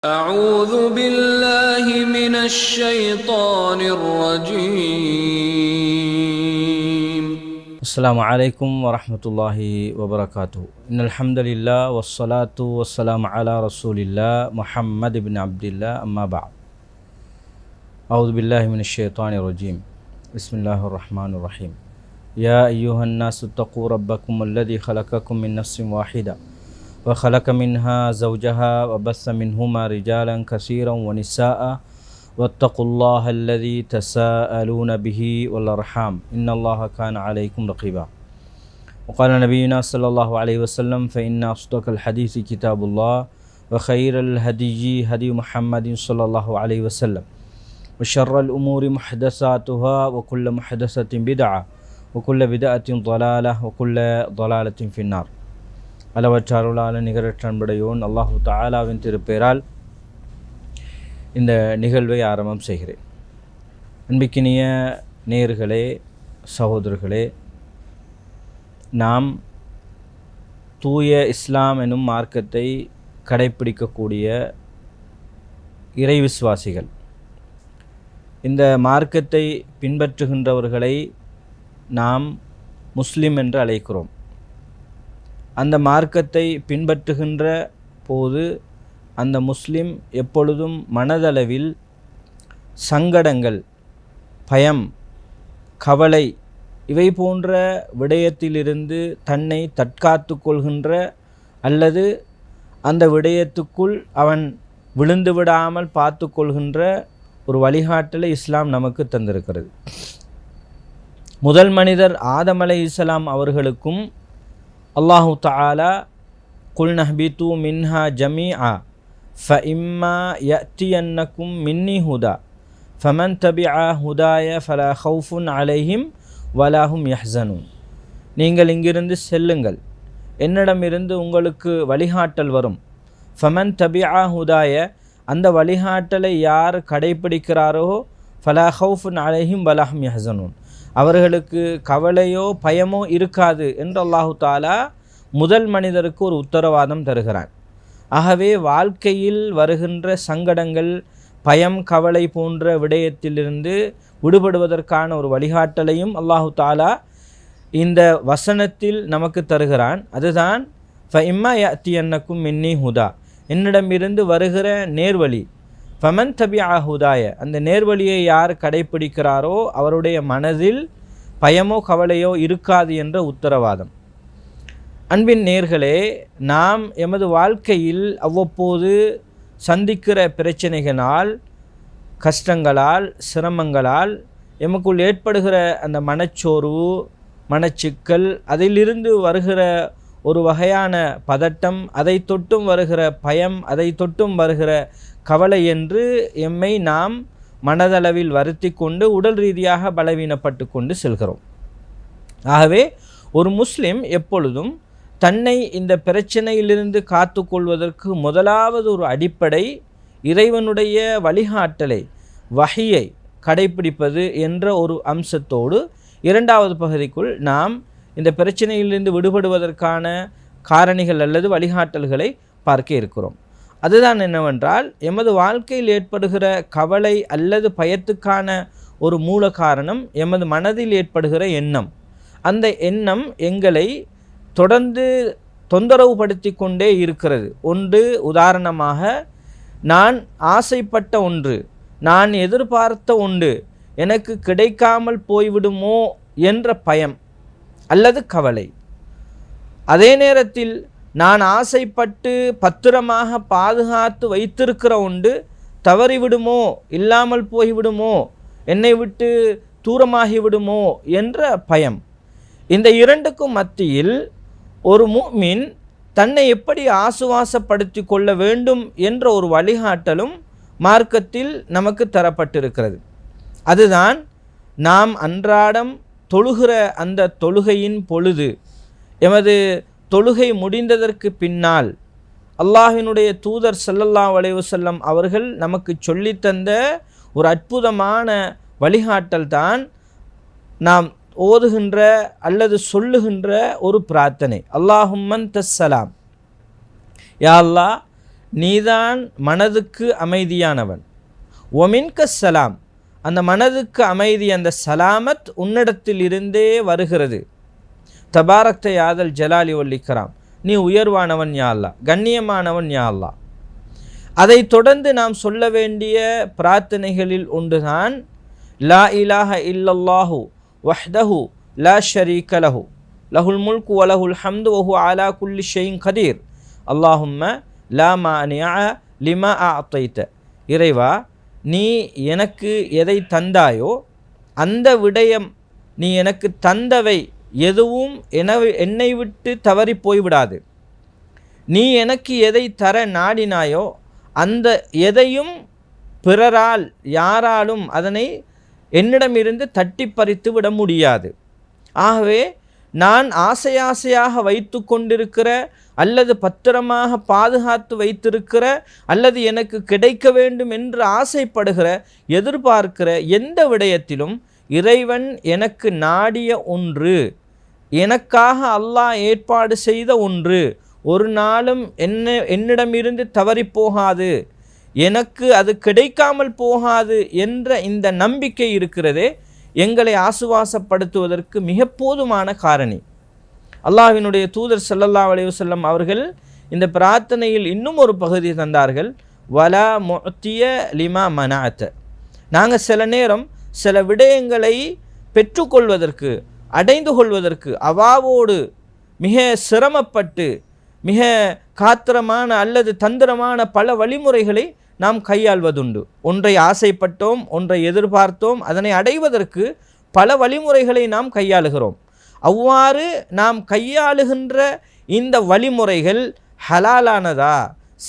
أعوذ بالله من الشيطان الرجيم. السلام عليكم ورحمة الله وبركاته. إن الحمد لله والصلاة والسلام على رسول الله محمد بن عبد الله أما بعد. أعوذ بالله من الشيطان الرجيم. بسم الله الرحمن الرحيم. يا أيها الناس اتقوا ربكم الذي خلقكم من نفس واحدة. وخلق منها زوجها وبث منهما رجالا كثيرا ونساء. واتقوا الله الذي تساءلون به والأرحام. إن الله كان عليكم رقيبا. وقال نبينا صلى الله عليه وسلم فإن أصدق الحديث كتاب الله وخير الهدي هدي محمد صلى الله عليه وسلم. وشر الأمور محدثاتها وكل محدثة بدعة وكل بدعة ضلالة وكل ضلالة في النار. அளவற்ற அருளாள நிகரற்ற அன்படையோன். அல்லாஹு தாலாவின் திருப்பெயரால் இந்த நிகழ்வை ஆரம்பம் செய்கிறேன். அன்பிக்கினிய நேர்களே சகோதரர்களே நாம் தூய இஸ்லாம் எனும் மார்க்கத்தை கடைப்பிடிக்கக்கூடிய இறை விசுவாசிகள் இந்த மார்க்கத்தை பின்பற்றுகின்றவர்களை நாம் முஸ்லிம் என்று அழைக்கிறோம். அந்த மார்க்கத்தை பின்பற்றுகின்ற போது அந்த முஸ்லிம் எப்பொழுதும் மனதளவில் சங்கடங்கள் பயம் கவலை இவை போன்ற விடயத்திலிருந்து தன்னை தற்காத்து கொள்கின்ற அல்லது அந்த விடயத்துக்குள் அவன் விழுந்து விடாமல் பார்த்து கொள்கின்ற ஒரு வழிகாட்டலை இஸ்லாம் நமக்கு தந்திருக்கிறது. முதல் மனிதர் ஆதம் அலை இஸ்லாம் அவர்களுக்கும் அல்லாஹு தாலா குல் நஹ்பித்து மின்ஹா ஜமீ ஆ ஃப இம்மா யத்தியன்னக்கும் மின்னி ஹுதா ஃபமன் தபி ஆ ஹுதாய ஃபலா ஹவுஃபுன் அலைஹிம் வலாஹும் யஹ்சனும் நீங்கள் இங்கிருந்து செல்லுங்கள். என்னிடமிருந்து உங்களுக்கு வழிகாட்டல் வரும். ஃபமன் தபி ஆ ஹுதாய அந்த வழிகாட்டலை யார் கடைப்பிடிக்கிறாரோ ஃபலா ஹவுஃபுன் அலைஹிம் வலாஹும் யஹ்சனுன். அவர்களுக்கு கவலையோ பயமோ இருக்காது என்று அல்லாஹு தாலா முதல் மனிதருக்கு ஒரு உத்தரவாதம் தருகிறான். ஆகவே வாழ்க்கையில் வருகின்ற சங்கடங்கள் பயம் கவலை போன்ற விடயத்திலிருந்து விடுபடுவதற்கான ஒரு வழிகாட்டலையும் அல்லாஹு தாலா இந்த வசனத்தில் நமக்கு தருகிறான். அதுதான் ஃப இம்மா யத்தி என்னக்கும் மின்னி ஹுதா. என்னிடமிருந்து வருகிற நேர்வழி ஃபமன் தபி ஆஹுதாய அந்த நேர்வழியை யார் கடைப்பிடிக்கிறாரோ அவருடைய மனதில் பயமோ கவலையோ இருக்காது என்ற உத்தரவாதம். அன்பின் நேர்களே நாம் எமது வாழ்க்கையில் அவ்வப்போது சந்திக்கிற பிரச்சனைகளால் கஷ்டங்களால் சிரமங்களால் எமக்குள் ஏற்படுகிற அந்த மனச்சோர்வு மனச்சிக்கல் அதிலிருந்து வருகிற ஒரு வகையான பதட்டம் அதை தொட்டும் வருகிற பயம் அதை தொட்டும் வருகிற கவலை என்று எம்மை நாம் மனதளவில் வருத்தி கொண்டு உடல் ரீதியாக பலவீனப்பட்டு கொண்டு செல்கிறோம். ஆகவே ஒரு முஸ்லிம் எப்பொழுதும் தன்னை இந்த பிரச்சனையிலிருந்து காத்து கொள்வதற்கு முதலாவது ஒரு அடிப்படை இறைவனுடைய வழிகாட்டலை வகையை கடைப்பிடிப்பது என்ற ஒரு அம்சத்தோடு இரண்டாவது பகுதிக்குள் நாம் இந்த பிரச்சனையிலிருந்து விடுபடுவதற்கான காரணிகள் அல்லது வழிகாட்டல்களை பார்க்க இருக்கிறோம். அதுதான் என்னவென்றால் எமது வாழ்க்கையில் ஏற்படுகிற கவலை அல்லது பயத்துக்கான ஒரு மூல காரணம் எமது மனதில் ஏற்படுகிற எண்ணம். அந்த எண்ணம் எங்களை தொடர்ந்து தொந்தரவுபடுத்தி கொண்டே இருக்கிறது. ஒன்று உதாரணமாக நான் ஆசைப்பட்ட ஒன்று நான் எதிர்பார்த்த ஒன்று எனக்கு கிடைக்காமல் போய்விடுமோ என்ற பயம். அல்லது கவலை. அதே நேரத்தில் நான் ஆசைப்பட்டு பத்திரமாக பாதுகாத்து வைத்திருக்கிற உண்டு தவறிவிடுமோ இல்லாமல் போய்விடுமோ என்னை விட்டு தூரமாகிவிடுமோ என்ற பயம். இந்த இரண்டுக்கும் மத்தியில் ஒரு மூமின் தன்னை எப்படி ஆசுவாசப்படுத்தி கொள்ள வேண்டும் என்ற ஒரு வழிகாட்டலும் மார்க்கத்தில் நமக்கு தரப்பட்டிருக்கிறது. அதுதான் நாம் அன்றாடம் தொழுகிற அந்த தொழுகையின் பொழுது எமது தொழுகை முடிந்ததற்கு பின்னால் அல்லாஹினுடைய தூதர் சல்லல்லா வலைவசல்லம் அவர்கள் நமக்கு சொல்லித்தந்த ஒரு அற்புதமான வழிகாட்டல் தான் நாம் ஓதுகின்ற அல்லது சொல்லுகின்ற ஒரு பிரார்த்தனை. அல்லாஹும்மன் தஸ்ஸலாம். யா அல்லாஹ் நீதான் மனதுக்கு அமைதியானவன். ஒமின்க சலாம். அந்த மனதுக்கு அமைதி அந்த சலாமத் உன்னிடத்தில் இருந்தே வருகிறது. தபாரத்தை யாதல் ஜலாலி ஒல்லிக்கிறாம் நீ உயர்வானவன் யா அல்லாஹ் கண்ணியமானவன் யா அல்லாஹ். அதைத் தொடர்ந்து நாம் சொல்ல வேண்டிய பிரார்த்தனைகளில் ஒன்றுதான் லா இலாஹ இல்லல்லாஹு வஹ்தஹு லா ஷரீக லஹு. லஹுல் முல்கு வலஹுல் ஹம்து வஹு அலா குல்லி ஷெயின் கதீர். அல்லாஹும்ம லா மானியா லிமா அத்தைத்த இறைவா நீ எனக்கு எதை தந்தாயோ அந்த விடயம் நீ எனக்கு தந்தவை எதுவும் என என்னை விட்டு தவறி போய்விடாது. நீ எனக்கு எதை தர நாடினாயோ அந்த எதையும் பிறரால் யாராலும் அதனை என்னிடமிருந்து தட்டி பறித்து விட முடியாது. ஆகவே நான் ஆசை ஆசையாக வைத்து கொண்டிருக்கிற அல்லது பத்திரமாக பாதுகாத்து வைத்திருக்கிற அல்லது எனக்கு கிடைக்க வேண்டும் என்று ஆசைப்படுகிற எதிர்பார்க்கிற எந்த விடயத்திலும் இறைவன் எனக்கு நாடிய ஒன்று எனக்காக அல்லாஹ் ஏற்பாடு செய்த ஒன்று ஒரு நாளும் என்ன என்னிடமிருந்து தவறி போகாது எனக்கு அது கிடைக்காமல் போகாது என்ற இந்த நம்பிக்கை இருக்கிறதே எங்களை ஆசுவாசப்படுத்துவதற்கு மிக போதுமான காரணி. அல்லாஹினுடைய தூதர் சல்லல்லா அலையுசல்லம் அவர்கள் இந்த பிரார்த்தனையில் இன்னும் ஒரு பகுதி தந்தார்கள். வலா மொத்திய லிமா மனாத்த நாங்கள் சில நேரம் சில விடயங்களை பெற்றுக்கொள்வதற்கு அடைந்து கொள்வதற்கு அவாவோடு மிக சிரமப்பட்டு மிக காத்திரமான அல்லது தந்திரமான பல வழிமுறைகளை நாம் கையாள்வதுண்டு. ஒன்றை ஆசைப்பட்டோம் ஒன்றை எதிர்பார்த்தோம் அதனை அடைவதற்கு பல வழிமுறைகளை நாம் கையாளுகிறோம். அவ்வாறு நாம் கையாளுகின்ற இந்த வழிமுறைகள் ஹலாலானதா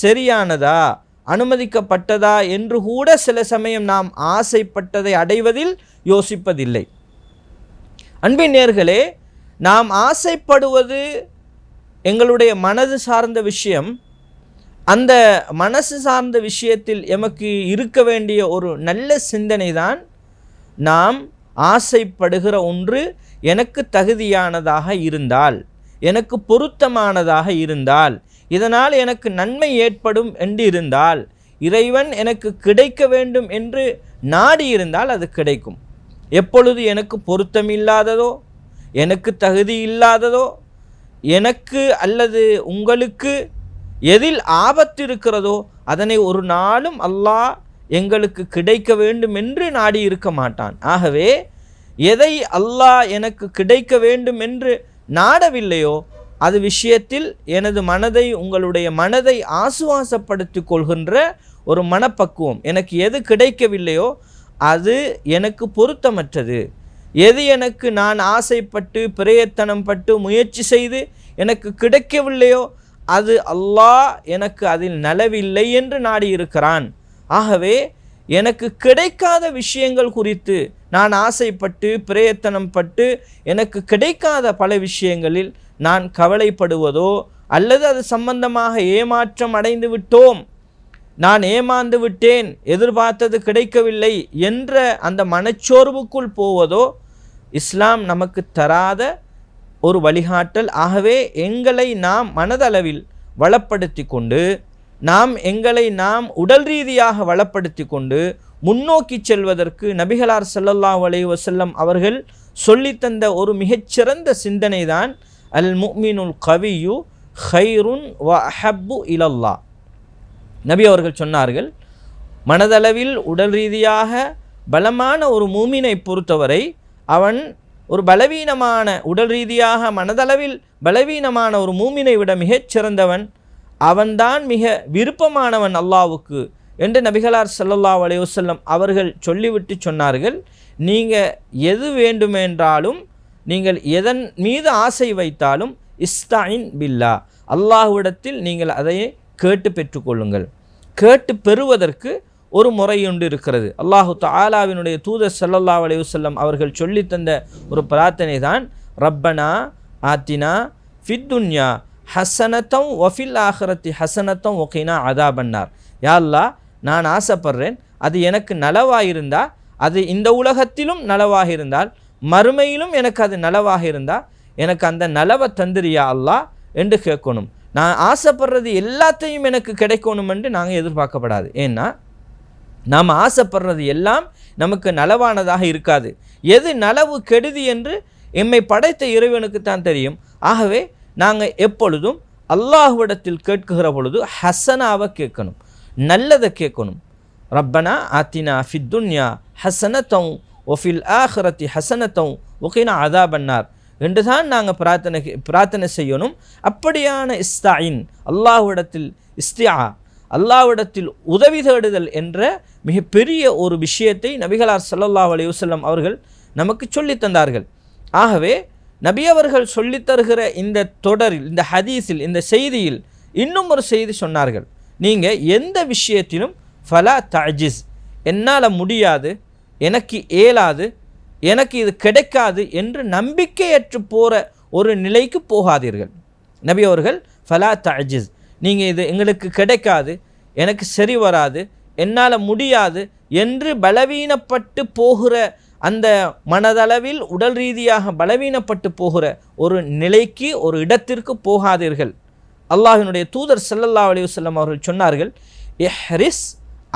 சரியானதா அனுமதிக்கப்பட்டதா என்று கூட சில சமயம் நாம் ஆசைப்பட்டதை அடைவதில் யோசிப்பதில்லை. அன்பின் நேர்களே நாம் ஆசைப்படுவது எங்களுடைய மனது சார்ந்த விஷயம். அந்த மனசு சார்ந்த விஷயத்தில் எமக்கு இருக்க வேண்டிய ஒரு நல்ல சிந்தனை தான் நாம் ஆசைப்படுகிற ஒன்று எனக்கு தகுதியானதாக இருந்தால் எனக்கு பொருத்தமானதாக இருந்தால் இதனால் எனக்கு நன்மை ஏற்படும் என்று இருந்தால் இறைவன் எனக்கு கிடைக்க வேண்டும் என்று நாடி இருந்தால் அது கிடைக்கும். எப்பொழுது எனக்கு பொருத்தம் இல்லாததோ எனக்கு தகுதி இல்லாததோ எனக்கு அல்லது உங்களுக்கு எதில் ஆபத்து இருக்கிறதோ அதனை ஒரு நாளும் அல்லாஹ் எங்களுக்கு கிடைக்க வேண்டும் என்று நாடி இருக்க மாட்டான். ஆகவே எதை அல்லாஹ் எனக்கு கிடைக்க வேண்டும் என்று நாடவில்லையோ அது விஷயத்தில் எனது மனதை உங்களுடைய மனதை ஆசுவாசப்படுத்தி கொள்கின்ற ஒரு மனப்பக்குவம். எனக்கு எது கிடைக்கவில்லையோ அது எனக்கு பொருத்தமற்றது. எது எனக்கு நான் ஆசைப்பட்டு பிரயத்தனம் பட்டு முயற்சி செய்து எனக்கு கிடைக்கவில்லையோ அது அல்லாஹ் எனக்கு அதில் நலவில்லை என்று நாடியிருக்கிறான். ஆகவே எனக்கு கிடைக்காத விஷயங்கள் குறித்து நான் ஆசைப்பட்டு பிரயத்தனம் பட்டு எனக்கு கிடைக்காத பல விஷயங்களில் நான் கவலைப்படுவதோ அல்லது அது சம்பந்தமாக ஏமாற்றம் அடைந்து விட்டோம். நான் ஏமாந்து விட்டேன் எதிர்பார்த்தது கிடைக்கவில்லை என்ற அந்த மனச்சோர்வுக்குள் போவதோ இஸ்லாம் நமக்கு தராத ஒரு வழிகாட்டல். ஆகவே எங்களை நாம் மனதளவில் வளப்படுத்தி கொண்டு நாம் எங்களை நாம் உடல் ரீதியாக வளப்படுத்தி கொண்டு முன்னோக்கி செல்வதற்கு நபிகளார் சல்லல்லா அலைஹி செல்லம் அவர்கள் சொல்லித்தந்த ஒரு மிகச்சிறந்த சிந்தனை தான் அல் முக்மினுல் கவியு ஹைருன் வ அஹப்பு இலல்லா நபி அவர்கள் சொன்னார்கள் மனதளவில் உடல் ரீதியாக பலமான ஒரு மூமினை பொறுத்தவரை அவன் ஒரு பலவீனமான உடல் ரீதியாக மனதளவில் பலவீனமான ஒரு மூமினை விட மிகச் சிறந்தவன் அவன்தான் மிக விருப்பமானவன் அல்லாவுக்கு என்று நபிகளார் சல்லல்லா அலையுசல்லம் அவர்கள் சொல்லிவிட்டு சொன்னார்கள். நீங்கள் எது வேண்டுமென்றாலும் நீங்கள் எதன் மீது ஆசை வைத்தாலும் இஸ்தாயின் பில்லா அல்லாஹ்விடத்தில் நீங்கள் அதையே கேட்டு பெற்றுக்கொள்ளுங்கள் கேட்டு பெறுவதற்கு ஒரு முறையுண்டு இருக்கிறது. அல்லாஹு தாலாவினுடைய தூதர் சல்லல்லா அலையுசல்லம் அவர்கள் சொல்லித்தந்த ஒரு பிரார்த்தனை தான் ரப்பனா ஆத்தினா ஃபித்துன்யா ஹசனத்தம் ஒஃபில் ஆஹரத்தி ஹசனத்தம் ஒகினா அதாபன்னார் யா அல்லாஹ் நான் ஆசைப்படுறேன். அது எனக்கு நலவாக இருந்தால் அது இந்த உலகத்திலும் நலவாக இருந்தால் மறுமையிலும் எனக்கு அது நலவாக இருந்தால் எனக்கு அந்த நலவை தந்திரியா அல்லாஹ் என்று கேட்கணும். நான் ஆசைப்படுறது எல்லாத்தையும் எனக்கு கிடைக்கணுமென்று நாங்கள் எதிர்பார்க்கப்படாது. ஏன்னா நாம் ஆசைப்படுறது எல்லாம் நமக்கு நலவானதாக இருக்காது. எது நலவு கெடுதி என்று எம்மை படைத்த இறைவனுக்கு தான் தெரியும். ஆகவே நாங்கள் எப்பொழுதும் அல்லாஹுவிடத்தில் கேட்குகிற பொழுது ஹசனாவை கேட்கணும். நல்லதை கேட்கணும். ரப்பனா ஆத்தினா ஃபித்துன்யா ஹசனத்தம் ஒஃபில் ஆஹரத்தி ஹசனத்தம் ஒகினா அதாபன்னார். என்று தான் நாங்கள் பிரார்த்தனை பிரார்த்தனை செய்யணும். அப்படியான இஸ்தாயின் அல்லாஹ்விடத்தில் இஸ்தியா அல்லாஹ்விடத்தில் உதவி தேடுதல் என்ற மிகப்பெரிய ஒரு விஷயத்தை நபிகளார் ஸல்லல்லாஹு அலைஹி வஸல்லம் அவர்கள் நமக்கு சொல்லி தந்தார்கள். ஆகவே நபி அவர்கள் சொல்லித் தருகிற இந்த தொடரில் இந்த ஹதீஸில் இந்த செய்தியில் இன்னும் ஒரு செய்தி சொன்னார்கள். நீங்கள் எந்த விஷயத்திலும் ஃபலா தஜிஸ் என்னால் முடியாது எனக்கு இயலாது எனக்கு இது கிடைக்காது என்று நம்பிக்கையற்று போகிற ஒரு நிலைக்கு போகாதீர்கள். நபி அவர்கள் ஃபலா தஜிஸ் நீங்கள் இது எங்களுக்கு கிடைக்காது எனக்கு சரி வராது என்னால் முடியாது என்று பலவீனப்பட்டு போகிற அந்த மனதளவில் உடல் ரீதியாக பலவீனப்பட்டு போகிற ஒரு நிலைக்கு ஒரு இடத்திற்கு போகாதீர்கள். அல்லாஹினுடைய தூதர் செல்லல்லா அலி வல்லம் அவர்கள் சொன்னார்கள் எஹ்ரிஸ்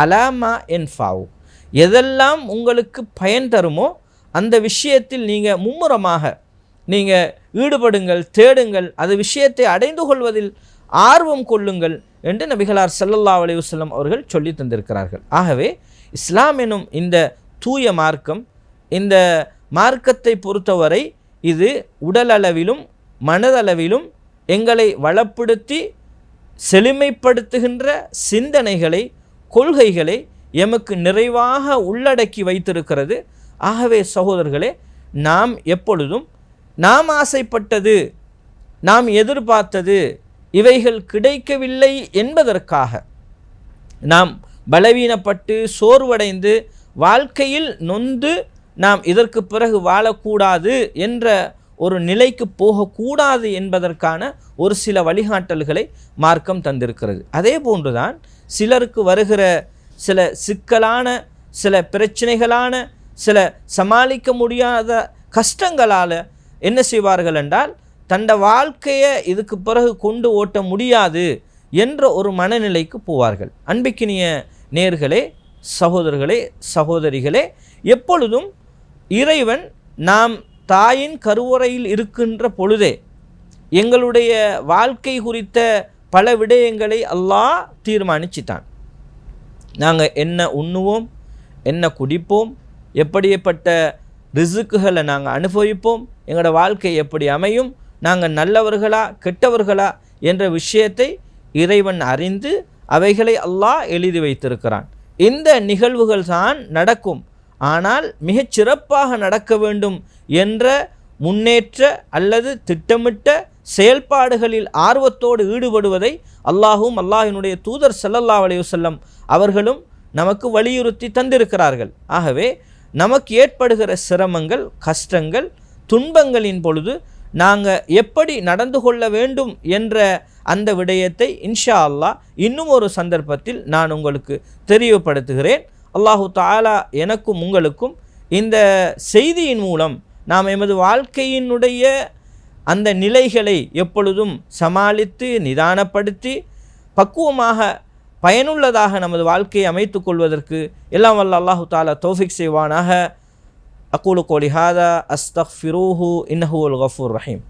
அலாமா என்ஃபாவு. எதெல்லாம் உங்களுக்கு பயன் தருமோ அந்த விஷயத்தில் நீங்கள் மும்முரமாக நீங்கள் ஈடுபடுங்கள் தேடுங்கள் அது விஷயத்தை அடைந்து கொள்வதில் ஆர்வம் கொள்ளுங்கள் என்று நபிகளார் செல்லல்லா அலி வல்லம் அவர்கள் சொல்லி தந்திருக்கிறார்கள். ஆகவே இஸ்லாம் எனும் இந்த தூய மார்க்கம் இந்த மார்க்கத்தை பொறுத்தவரை இது உடலளவிலும் மனதளவிலும் எங்களை வளப்படுத்தி செழுமைப்படுத்துகின்ற சிந்தனைகளை கொள்கைகளை எமக்கு நிறைவாக உள்ளடக்கி வைத்திருக்கிறது. ஆகவே சகோதரர்களே நாம் எப்பொழுதும் நாம் ஆசைப்பட்டது நாம் எதிர்பார்த்தது இவைகள் கிடைக்கவில்லை என்பதற்காக நாம் பலவீனப்பட்டு சோர்வடைந்து வாழ்க்கையில் நொந்து நாம் இதற்கு பிறகு வாழக்கூடாது என்ற ஒரு நிலைக்கு போகக்கூடாது என்பதற்கான ஒரு சில வழிகாட்டல்களை மார்க்கம் தந்திருக்கிறது. அதே போன்றுதான் சிலருக்கு வருகிற சில சிக்கலான சில பிரச்சனைகளான சில சமாளிக்க முடியாத கஷ்டங்களால் என்ன செய்வார்கள் என்றால் தண்ட வாழ்க்கையை இதுக்கு பிறகு கொண்டு ஓட்ட முடியாது என்ற ஒரு மனநிலைக்கு போவார்கள். அன்பிக்கினிய நேர்களே சகோதரர்களே சகோதரிகளே எப்பொழுதும் இறைவன் நாம் தாயின் கருவறையில் இருக்கின்ற பொழுதே எங்களுடைய வாழ்க்கை குறித்த பல விடயங்களை அல்லாஹ் தீர்மானிச்சிட்டான். நாங்கள் என்ன உண்ணுவோம் என்ன குடிப்போம் எப்படிப்பட்ட ரிசுக்குகளை நாங்கள் அனுபவிப்போம் எங்களோட வாழ்க்கை எப்படி அமையும் நாங்கள் நல்லவர்களா கெட்டவர்களா என்ற விஷயத்தை இறைவன் அறிந்து அவைகளை அல்லாஹ் எழுதி வைத்திருக்கிறான். இந்த நிகழ்வுகள் தான் நடக்கும். ஆனால் மிகச் சிறப்பாக நடக்க வேண்டும் என்ற முன்னேற்ற அல்லது திட்டமிட்ட செயல்பாடுகளில் ஆர்வத்தோடு ஈடுபடுவதை அல்லாஹும் அல்லாஹினுடைய தூதர் ஸல்லல்லாஹு அலையுசல்லம் அவர்களும் நமக்கு வலியுறுத்தி தந்திருக்கிறார்கள். ஆகவே நமக்கு ஏற்படுகிற சிரமங்கள் கஷ்டங்கள் துன்பங்களின் பொழுது நாங்கள் எப்படி நடந்து கொள்ள வேண்டும் என்ற அந்த விடயத்தை இன்ஷா அல்லாஹ் இன்னும் ஒரு சந்தர்ப்பத்தில் நான் உங்களுக்கு தெரியப்படுத்துகிறேன். அல்லாஹு தாலா எனக்கும் உங்களுக்கும் இந்த செய்தியின் மூலம் நாம் எமது வாழ்க்கையினுடைய அந்த நிலைகளை எப்பொழுதும் சமாளித்து நிதானப்படுத்தி பக்குவமாக பயனுள்ளதாக நமது வாழ்க்கையை அமைத்து கொள்வதற்கு எல்லாம் வல்ல அல்லாஹு தாலா தோஃபிக் செய்வானாக. அக்கூலு கோலிஹாதா ஹாதா அஸ்தஃபிரூஹு இன்னஹு கஃபூர் ரஹீம்.